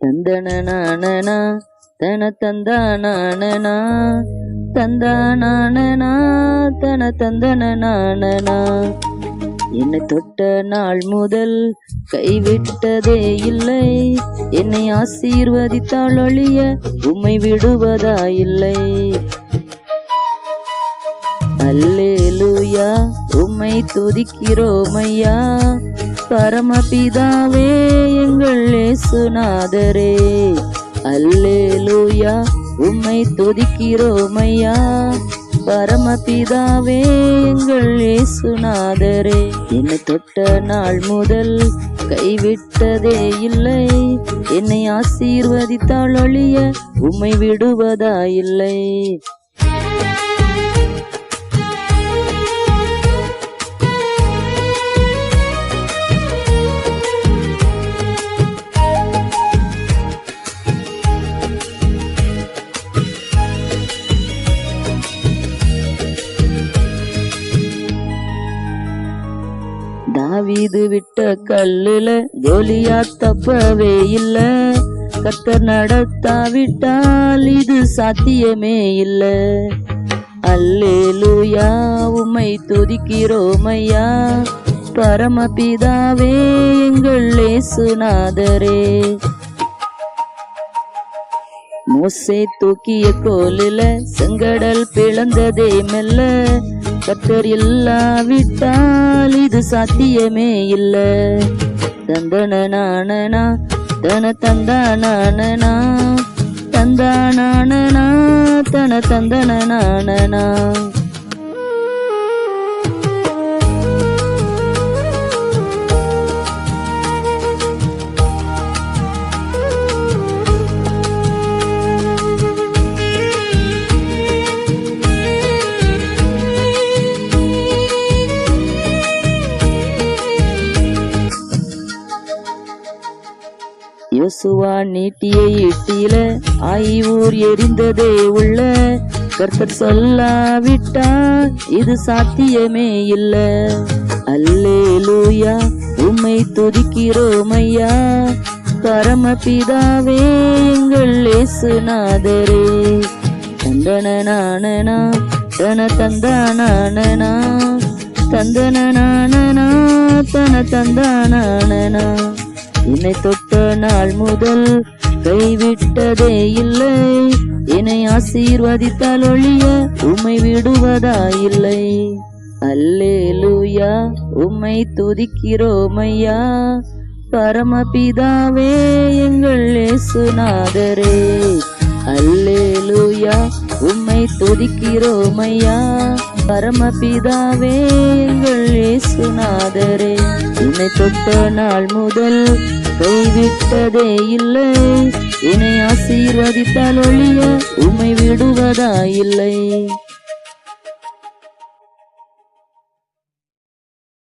தந்தன தன தந்தானா தந்தானா தன தந்தன என்னை தொட்ட நாள் முதல் கைவிட்டதே இல்லை. என்னை ஆசீர்வதித்தால் ஒழிய உம்மை விடுவதா இல்லை. அல்லேலூயா உம்மை துதிக்கிறோம் ஐயா. பரமபிதாவே எங்கள் இயேசுநாதரே. அல்லேலூயா உம்மை துதிக்கிறோம் ஐயா பரமபிதாவே எங்கள் இயேசுநாதரே. என்னை தொட்ட நாள் முதல் கைவிட்டதே இல்லை. என்னை ஆசீர்வதித்தால் ஒழிய உம்மை விடுவதா இல்லை தாவீது விட்ட கல்லுல கோலியா தப்பவே இல்ல. கத்தர் நடத்தாவிட்டால் இது சாத்தியமே இல்ல. அல்லேலூயா உமை துதிக்கிறோமையா. பரமபிதாவே எங்கள் இயேசுநாதரே. மோசை தூக்கிய கோலில செங்கடல் பிளந்ததே மெல்ல. கத்தர் இல்லாவிட்டால் இது சாத்தியமே இல்ல. தந்தன நானனா தன தந்தா தந்தானா தன தந்தன நானனா. யோசுவா நீட்டிய இட்டியில ஆய்வூர் எரிந்ததே உள்ள. கர்த்தர் சொல்லாவிட்டா இது சாத்தியமே இல்ல. அல்லே லூயா உம்மை துதிக்கிறோம் ஐயா. பரமபிதாவே எங்கள் இயேசுநாதரே. தந்தனனானனா தன தந்தா நானனா தன தந்தானானனா என்னை தொட்ட நாள் முதல் கைவிட்டதே இல்லை. என்னை ஆசீர்வதித்தால் ஒழிய உம்மை விடுவதா இல்லை. அல்லேலூயா உம்மை துதிக்கிறோம் ஐயா. பரமபிதாவே எங்கள் இயேசுநாதரே. அல்லேலூயா உம்மை துதிக்கிறோம் ஐயா. பரமபிதாவே எங்கள் இயேசுநாதரே. என்னை தொட்ட நாள் முதல் கைவிட்டதே இல்லை. என்னை ஆசீர்வதித்தால் ஒழிய உம்மை விடுவதா இல்லை